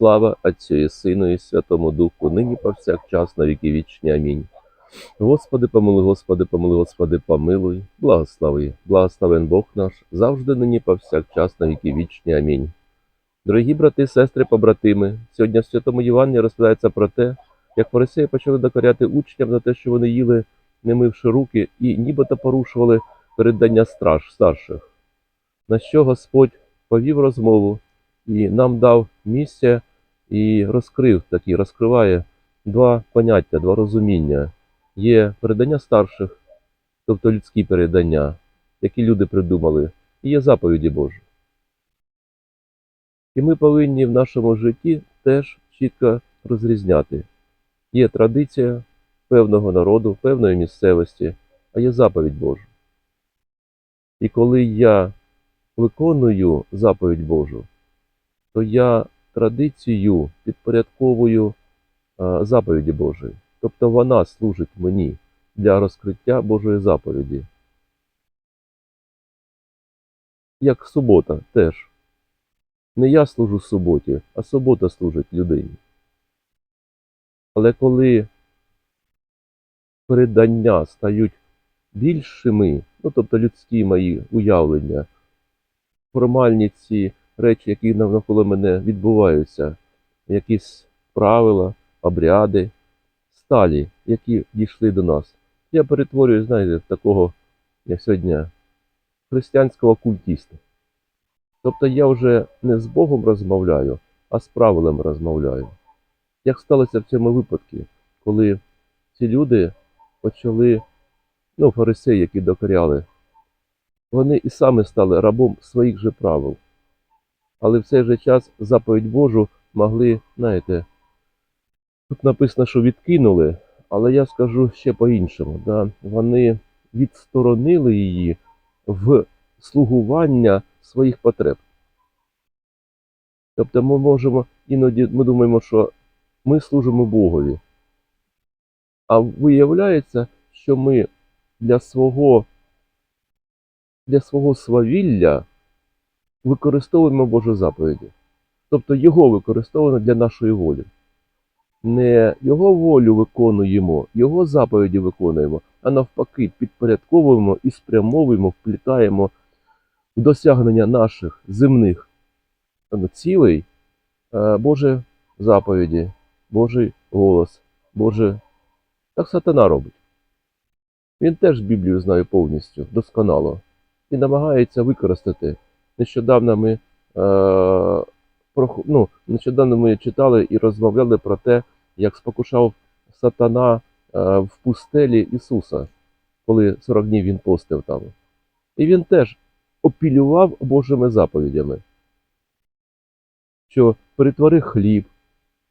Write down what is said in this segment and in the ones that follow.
Слава Отцю і Сину і Святому Духу, нині повсякчас на віки вічні. Амінь. Господи, помилуй, Господи, помилуй, Господи, помилуй, благослови, благословен Бог наш, завжди нині повсякчас на віки вічні. Амінь. Дорогі брати, сестри, побратими, сьогодні в Святому Євангелії розповідається про те, як фарисеї почали докоряти учням за те, що вони їли, не мивши руки, і нібито порушували передання страж старших. На що Господь повів розмову і нам дав місце і розкрив такі, розкриває два поняття, два розуміння. Є передання старших, тобто людські передання, які люди придумали, і є заповіді Божі. І ми повинні в нашому житті теж чітко розрізняти. Є традиція певного народу, певної місцевості, а є заповідь Божа. І коли я виконую заповідь Божу, то я традицію підпорядковую а, заповіді Божої. Тобто вона служить мені для розкриття Божої заповіді. Як субота теж. Не я служу суботі, а субота служить людині. Але коли передання стають більшими, ну тобто людські мої уявлення, формальні ці речі, які навколо мене відбуваються, якісь правила, обряди, сталі, які дійшли до нас. Я перетворюю, знаєте, в такого, як сьогодні, християнського культіста. Тобто я вже не з Богом розмовляю, а з правилами розмовляю. Як сталося в цьому випадку, коли ці люди почали, ну, фарисеї, які докоряли, вони і самі стали рабом своїх же правил. Але в цей же час заповідь Божу могли, знаєте, тут написано, що відкинули, але я скажу ще по-іншому. Да? Вони відсторонили її в слугування своїх потреб. Тобто ми можемо, іноді ми думаємо, що ми служимо Богові. А виявляється, що ми для свого, для свого свавілля використовуємо Божі заповіді. Тобто Його використовуємо для нашої волі. Не Його волю виконуємо, Його заповіді виконуємо, а навпаки, підпорядковуємо і спрямовуємо, вплітаємо в досягнення наших земних цілей е, Божі заповіді, Божий голос, Боже. Так сатана робить. Він теж Біблію знає повністю, досконало, і намагається використати. Нещодавно ми, е, ну, нещодавно ми читали і розмовляли про те, як спокушав сатана е, в пустелі Ісуса, коли 40 днів він постив там. І він теж опілював Божими заповідями, що перетвори хліб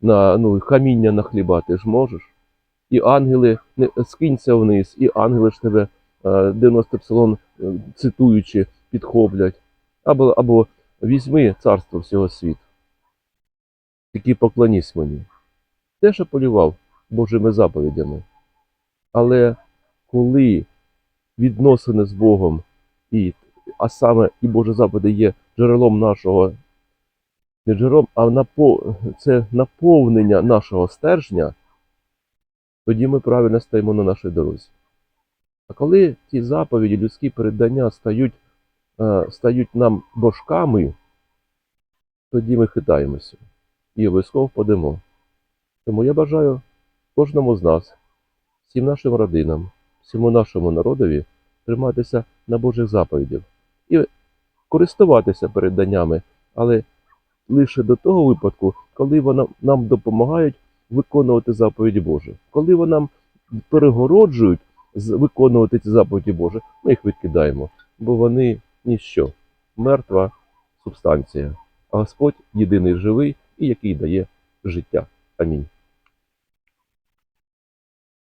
на ну, каміння на хліба, ти ж можеш. І ангели не скинься вниз, і ангели ж тебе е, 90 псалом е, цитуючи, підхоплять. Або, або візьми царство всього світу. Тільки поклонісь мені. Теж апелював Божими заповідями. Але коли відносини з Богом, і, а саме і Божі заповіді є джерелом нашого, не джерелом, а напо, це наповнення нашого стержня, тоді ми правильно стоїмо на нашій дорозі. А коли ті заповіді, людські передання стають стають нам божками, тоді ми хитаємося і обов'язково впадемо. Тому я бажаю кожному з нас, всім нашим родинам, всьому нашому народові триматися на Божих заповідях і користуватися переданнями, але лише до того випадку, коли вони нам допомагають виконувати заповіді Божі. Коли вони нам перегороджують виконувати ці заповіді Божі, ми їх відкидаємо, бо вони ніщо, мертва субстанція. А Господь єдиний живий і який дає життя. Амінь.